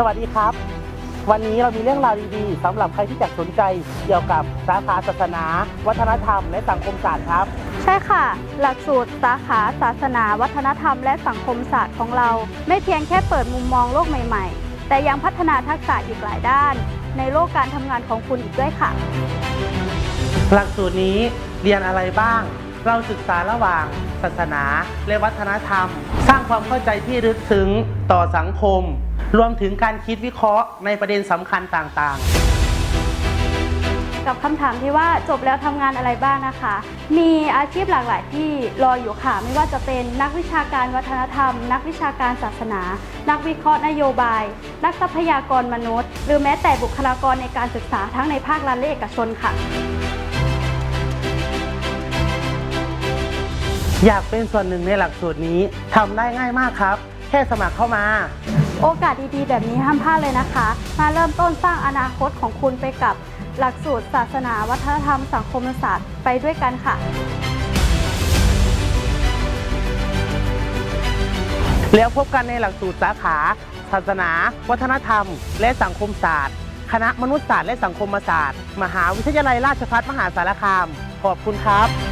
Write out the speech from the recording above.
สวัสดีครับ วันนี้เรามีเรื่องราวดีๆสำหรับใครที่อยากสนใจเกี่ยวกับสาขาศาสนา วัฒนธรรม และสังคมศาสตร์ครับ ใช่ค่ะ หลักสูตรสาขาศาสนา วัฒนธรรม และสังคมศาสตร์ของเรา ไม่เพียงแค่เปิดมุมมองโลกใหม่ ๆ แต่ยังพัฒนาทักษะอีกหลายด้าน ในโลกการทำงานของคุณอีกด้วยค่ะ หลักสูตรนี้เรียนอะไรบ้าง เราศึกษาระหว่างศาสนาและวัฒนธรรม สร้างความเข้าใจที่ลึกซึ้งต่อสังคม รวมถึงการคิดวิเคราะห์ในประเด็นสำคัญต่าง ๆกับคำถามที่ว่าจบแล้วทำงานอะไรบ้างนะคะ มีอาชีพหลากหลายที่รออยู่ค่ะ ไม่ว่าจะเป็นนักวิชาการวัฒนธรรม นักวิชาการศาสนา นักวิเคราะห์นโยบาย นักทรัพยากรมนุษย์ หรือแม้แต่บุคลากรในการศึกษาทั้งในภาครัฐและเอกชนค่ะ อยากเป็นส่วนหนึ่งในหลักสูตรนี้ทำได้ง่ายมากครับ แค่สมัครเข้ามา โอกาสดีๆ แบบนี้ห้ามพลาดเลยนะคะ มาเริ่มต้นสร้างอนาคตของคุณไปกับหลักสูตรศาสนา วัฒนธรรม สังคมศาสตร์ไปด้วยกันค่ะ แล้วพบกันในหลักสูตรสาขา ศาสนา วัฒนธรรม และสังคมศาสตร์ คณะมนุษยศาสตร์และสังคมศาสตร์ มหาวิทยาลัยราชภัฏมหาสารคาม ขอบคุณครับ